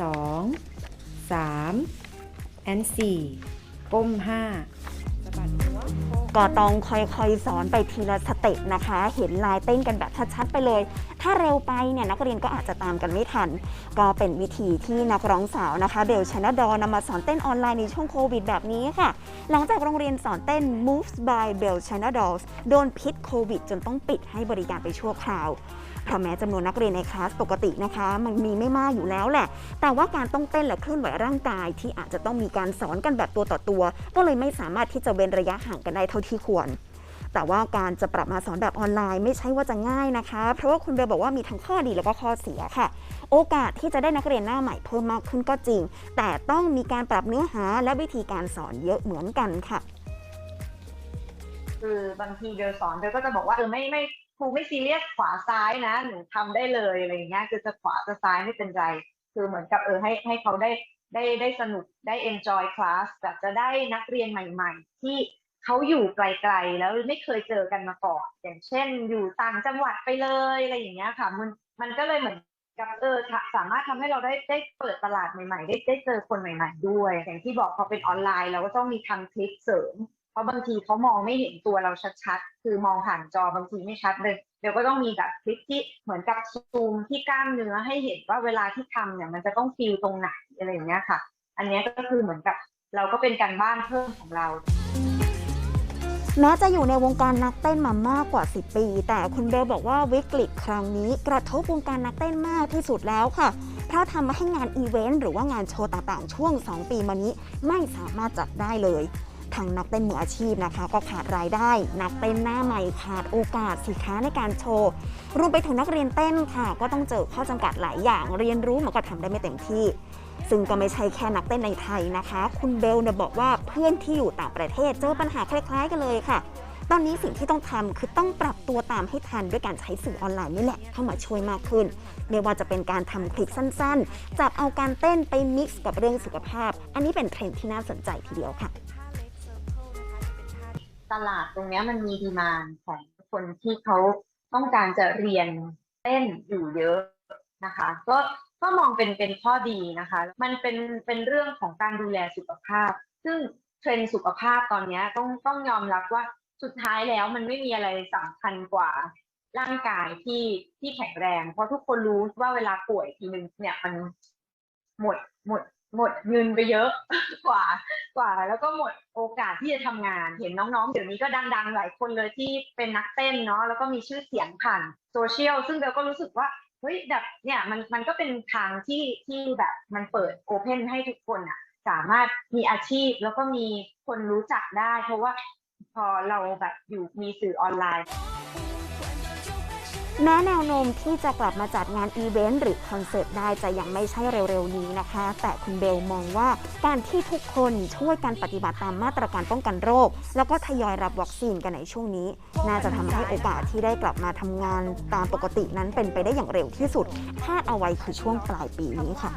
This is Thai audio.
2 3 and 4 ก้ม 5 ก็ต้องค่อยๆสอนไปทีละสเต็ปนะคะ เห็นลายเต้นกันแบบชัดๆไปเลย ถ้าเร็วไปเนี่ยนักเรียนก็อาจจะตามกันไม่ทัน ก็เป็นวิธีที่นักร้องสาวนะคะเบลชนะดอนำมาสอนเต้นออนไลน์ในช่วงโควิดแบบนี้ค่ะ หลังจากโรงเรียนสอนเต้น Moves by Bell China Dolls โดนพิษโควิดจนต้องปิดให้บริการไปชั่วคราวเพราะแม้จำนวนนักเรียนในคลาสปกตินะคะ มันมีไม่มากอยู่แล้วแหละ แต่ว่าการต้องเต้นและเคลื่อนไหวร่างกายที่อาจจะต้องมีการสอนกันแบบตัวต่อตัว ก็เลยไม่สามารถที่จะเว้นระยะห่างกันได้เท่าที่ควร แต่ว่าการจะปรับมาสอนแบบออนไลน์ไม่ใช่ว่าจะง่ายนะคะ เพราะว่าคุณเบลบอกว่ามีทั้งข้อดีแล้วก็ข้อเสียค่ะ โอกาสที่จะได้นักเรียนหน้าใหม่เพิ่มมากขึ้นก็จริง แต่ต้องมีการปรับเนื้อหาและวิธีการสอนเยอะเหมือนกันค่ะ คือบางทีเบลสอนเบลก็จะบอกว่าเออไม่ไม่ครูไม่ซีเรียสขวาซ้ายนะหนูทำได้เลยอะไรอย่างเงี้ยคือจะขวาจะซ้ายไม่เป็นไรคือเหมือนกับเออให้ให้เขาได้ได้ได้สนุกได้ enjoy class แบบจะได้นักเรียนใหม่ ๆ ที่ เขาอยู่ไกลๆแล้วไม่เคยเจอกันมาก่อนอย่างเช่น อยู่ต่างจังหวัดไปเลยอะไรอย่างเงี้ยค่ะ มันมันก็เลยเหมือนกับเออสามารถทำให้เราได้ได้เปิดตลาดใหม่ๆ ได้ได้เจอคนใหม่ๆด้วย อย่างที่บอกพอเป็นออนไลน์เราก็ต้องมีทำคลิปเสริม เพราะบางทีเขามองไม่เห็นตัวเราชัดๆ คือมองผ่านจอบางทีไม่ชัดเลยเดี๋ยวก็ต้องมีแบบคลิปที่เหมือนกับซูมที่กล้ามเนื้อให้เห็นว่าเวลาที่ทำเนี่ยมันจะต้องฟีลตรงไหนอะไรอย่างเงี้ยค่ะ อันนี้ก็คือเหมือนกับเราก็เป็นการบ้านเพิ่มของเรา แม้จะอยู่ในวงการนักเต้นมามากกว่า 10 ปี แต่คุณเบลบอกว่าวิกฤตครั้งนี้กระทบวงการนักเต้นมากที่สุดแล้วค่ะ เพราะทำให้งานอีเวนต์หรือว่างานโชว์ต่างๆ ช่วง 2 ปีมานี้ไม่สามารถจัดได้เลย ทางนักเต้นมืออาชีพนะคะ ก็ขาดรายได้ นักเต้นหน้าใหม่ขาดโอกาสสินค้าในการโชว์ รวมไปถึงนักเรียนเต้นค่ะ ก็ต้องเจอข้อจำกัดหลายอย่าง เรียนรู้มันก็ทำได้ไม่เต็มที่ ซึ่งก็ไม่ใช่แค่นักเต้นในไทยนะคะ คุณเบลเนี่ยบอกว่าเพื่อนที่อยู่ต่างประเทศเจอปัญหาคล้าย ๆ กันเลยค่ะตอนนี้สิ่งที่ต้องทำคือต้องปรับตัวตามให้ทันด้วยการใช้สื่อออนไลน์นี่แหละ เข้ามาช่วยมากขึ้น ไม่ว่าจะเป็นการทำคลิปสั้นๆ จับเอาการเต้นไปมิกซ์กับเรื่องสุขภาพ อันนี้เป็นเทรนด์ที่น่าสนใจทีเดียวค่ะ ตลาดตรงนี้มันมีดีมานของคนที่เขาต้องการจะเรียนเต้นอยู่เยอะนะคะ ก็ก็มองเป็นเป็นข้อดีนะคะ มันเป็นเป็นเรื่องของการดูแลสุขภาพ ซึ่งเทรนด์สุขภาพตอนนี้ต้องต้องยอมรับว่าสุดท้ายแล้วมันไม่มีอะไรสำคัญกว่าร่างกายที่ที่แข็งแรง เพราะทุกคนรู้ว่าเวลาป่วยทีนึงเนี่ยมันหมดหมด หมดเงินไปเยอะกว่ากว่า แล้วก็หมดโอกาสที่จะทำงาน เห็นน้องๆเดี๋ยวนี้ก็ดังๆหลายคนเลยที่เป็นนักเต้นเนาะแล้วก็มีชื่อเสียงผ่านโซเชียลซึ่งเบลก็รู้สึกว่าเฮ้ยแบบเนี่ยมันมันก็เป็นทางที่ที่แบบมันเปิดโอเพนให้ทุกคนอะสามารถมีอาชีพแล้วก็มีคนรู้จักได้ เพราะว่าพอเราแบบอยู่มีสื่อออนไลน์ แม้แนวโน้มที่จะกลับมาจัดงานอีเวนต์หรือคอนเสิร์ตได้จะยังไม่ใช่เร็วๆนี้นะคะ แต่คุณเบลมองว่าการที่ทุกคนช่วยกันปฏิบัติตามมาตรการป้องกันโรค แล้วก็ทยอยรับวัคซีนกันในช่วงนี้ น่าจะทำให้โอกาสที่ได้กลับมาทำงานตามปกตินั้นเป็นไปได้อย่างเร็วที่สุดคาดเอาไว้คือช่วงปลายปีนี้ค่ะ